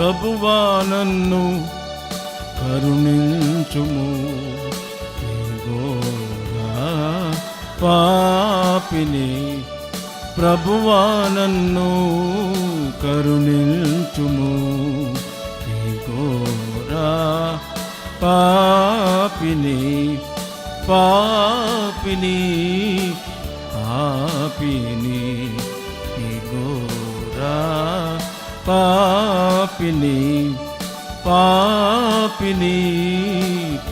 ప్రభువా నన్ను కరుణించుము పాపిని ప్రభువా నన్ను కరుణించుము గోరా పాపిని పాపిని పాపిని గోరా పాపిని పాపిని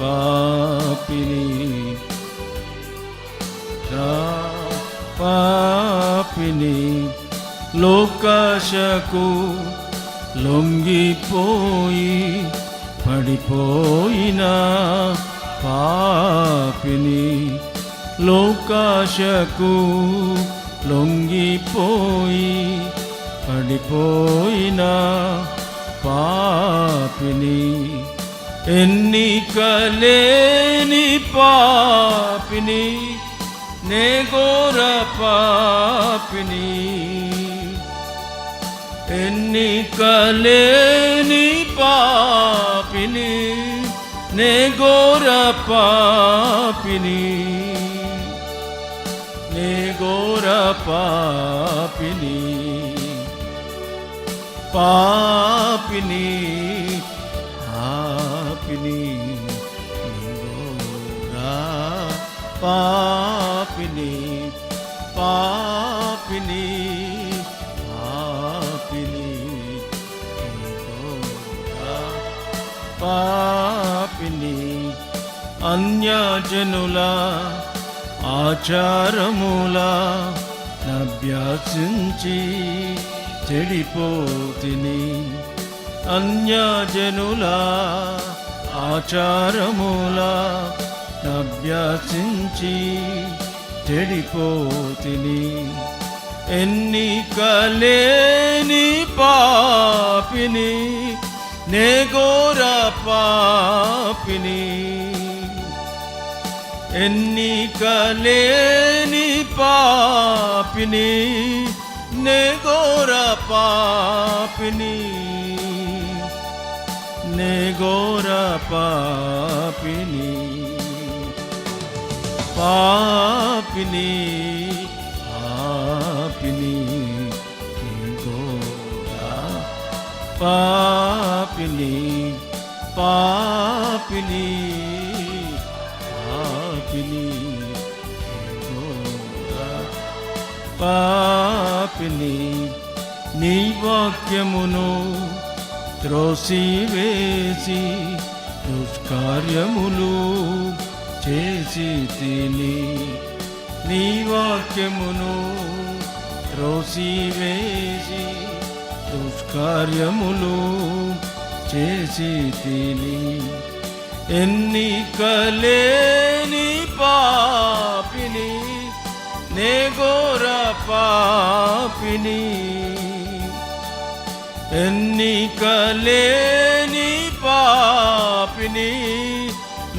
పాపిని. పాపిని లోకాశకు లొంగిపోయి పడిపోయిన పాపిని లోకాశకు లొంగిపోయి పడిపోయిన పాపిని ఎన్నికలేని పాపిని నే నేగోర పాపిని. ఎన్నికలేని పాపిని నే నేగోర పాపిని. నేగోర పాపిని పాపిని. పాపిని నేగోరా పాపిని పాపిని పాపిని నేగోరా పాపిని అన్యజనుల ఆచారముల అభ్యాసించి చెడిపోతిని అన్యజనుల ఆచారముల అభ్యాసించి చెడిపోతిని ఎన్నికలేని పాపిని నేగోర పాపిని ఎన్నికలేని పాపిని నేగోర పాపిని నేగోర పాపిని పాపిని పాపిని నేగోర పాపిని పాపిని పాపిని నేగోరా పాపిని నీ వాక్యమును త్రోసివేసి దుష్కార్యములు చేసి తిని నీ వాక్యమును త్రోసివేసి దుష్కార్యములు చేసి తిని. ఎన్నికలేని పాపిని నేగోర పాపిని ఎన్నికలేని పాపిని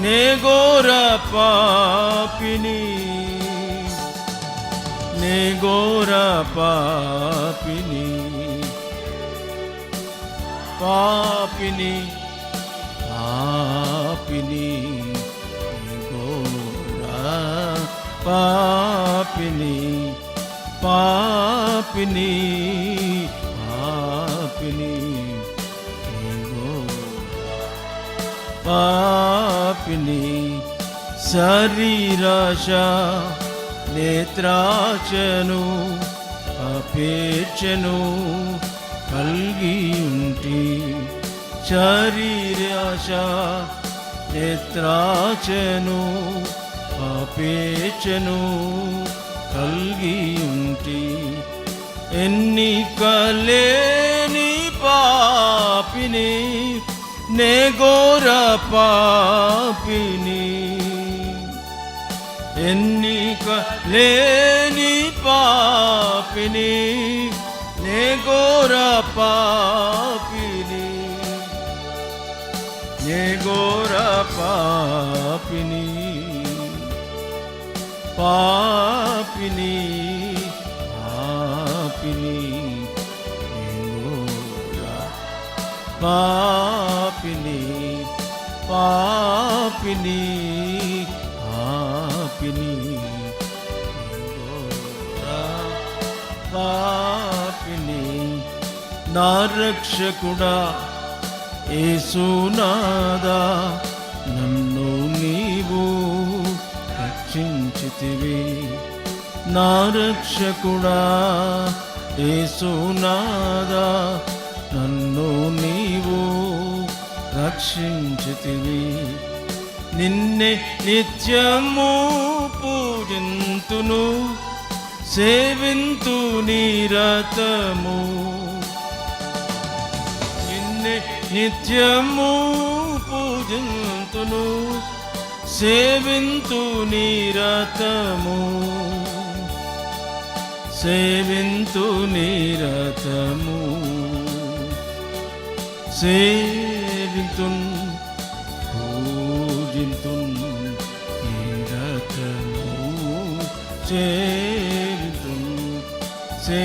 నేగోర పాపిని నేగోర పాపిని పాపిని పాపిని గోరా పాపిని పాపిని పాపిని. పాపిని శరీరాశ నేత్రాచను అపేక్షను కలిగి ఉంటి శరీరాశ నేత్రాచను అపేక్షను కలిగి ఉంటి ఎన్నికలేని పాపిని నే నేగోర పాపిని. ఎన్నిక లేని పాపిని నేగోర పాపిని. నేగోర పాపిని పాపిని. పా ఆపిని పాపిని పాపిని పాపిని ఘోర పాపిని నా రక్షకుడా ఏసునాదా నన్ను నీవు రక్షించితివి. నా రక్షకుడా ఏసునాదా నన్ను నీవు రక్షించితివి. నిన్నే నిత్యము పూజింతును సేవింతు నిరతము. నిన్నే నిత్యము పూజింతును సేవింతు నిరతము. సేవింతు నీరతము సేవింతున్ పూజింతున్ నీరతము సేవింతున్ సే